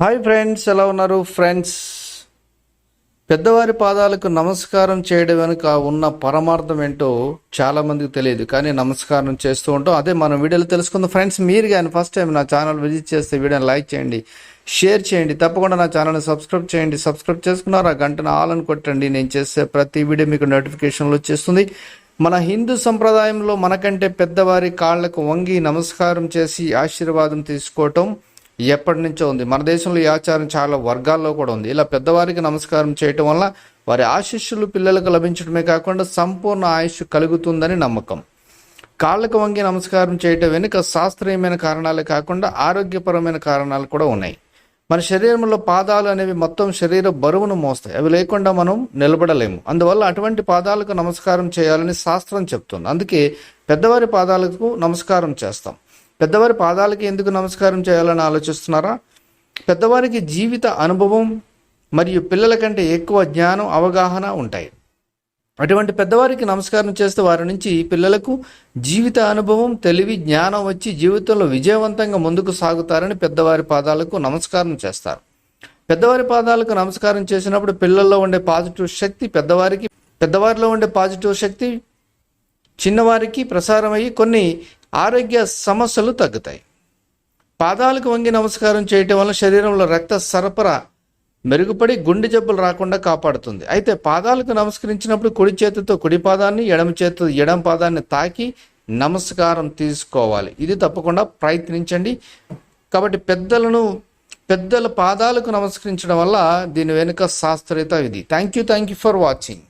Hi friends ఎలా ఉన్నారు friends పెద్దవారి పాదాలకు నమస్కారం చేయడం వెనుక ఉన్న పరమార్థం ఏంటో చాలా మందికి తెలియదు. కానీ నమస్కారం చేస్తూ ఉంటాం. అదే మనం వీడియోలో తెలుసుకుందాం. ఫ్రెండ్స్ మీరు కానీ ఫస్ట్ టైం నా ఛానల్ విజిట్ చేస్తే వీడియోని లైక్ చేయండి షేర్ చేయండి. తప్పకుండా నా ఛానల్ని సబ్స్క్రైబ్ చేయండి. సబ్స్క్రైబ్ చేసుకున్నారు ఆ గంటను ఆల్ అని కొట్టండి. నేను చేసే ప్రతి వీడియో మీకు నోటిఫికేషన్లు వచ్చేస్తుంది. మన హిందూ సంప్రదాయంలో మనకంటే పెద్దవారి కాళ్ళకు వంగి నమస్కారం చేసి ఆశీర్వాదం తీసుకోవటం ఎప్పటి నుంచో ఉంది. మన దేశంలో ఈ ఆచారం చాలా వర్గాల్లో కూడా ఉంది. ఇలా పెద్దవారికి నమస్కారం చేయటం వల్ల వారి ఆశీస్సులు పిల్లలకు లభించడమే కాకుండా సంపూర్ణ ఆయుష్ కలుగుతుందని నమ్మకం. కాళ్ళకు వంగి నమస్కారం చేయటం వెనుక శాస్త్రీయమైన కారణాలే కాకుండా ఆరోగ్యపరమైన కారణాలు కూడా ఉన్నాయి. మన శరీరంలో పాదాలు అనేవి మొత్తం శరీర బరువును మోస్తాయి. అవి లేకుండా మనం నిలబడలేము. అందువల్ల అటువంటి పాదాలకు నమస్కారం చేయాలని శాస్త్రం చెప్తుంది. అందుకే పెద్దవారి పాదాలకు నమస్కారం చేస్తాం. పెద్దవారి పాదాలకి ఎందుకు నమస్కారం చేయాలని ఆలోచిస్తున్నారా? పెద్దవారికి జీవిత అనుభవం మరియు పిల్లల కంటే ఎక్కువ జ్ఞానం అవగాహన ఉంటాయి. అటువంటి పెద్దవారికి నమస్కారం చేస్తే వారి నుంచి పిల్లలకు జీవిత అనుభవం తెలివి జ్ఞానం వచ్చి జీవితంలో విజయవంతంగా ముందుకు సాగుతారని పెద్దవారి పాదాలకు నమస్కారం చేస్తారు. పెద్దవారి పాదాలకు నమస్కారం చేసినప్పుడు పిల్లల్లో ఉండే పాజిటివ్ శక్తి పెద్దవారికి పెద్దవారిలో ఉండే పాజిటివ్ శక్తి చిన్నవారికి ప్రసారమయ్యి కొన్ని ఆరోగ్య సమస్యలు తగ్గుతాయి. పాదాలకు వంగి నమస్కారం చేయటం వల్ల శరీరంలో రక్త సరఫరా మెరుగుపడి గుండె జబ్బులు రాకుండా కాపాడుతుంది. అయితే పాదాలకు నమస్కరించినప్పుడు కుడి చేతితో కుడి పాదాన్ని ఎడమ చేతితో ఎడమ పాదాన్ని తాకి నమస్కారం తీసుకోవాలి. ఇది తప్పకుండా ప్రయత్నించండి. కాబట్టి పెద్దలను పెద్దల పాదాలకు నమస్కరించడం వల్ల దీని వెనుక శాస్త్రీయత ఇది. Thank you thank you for watching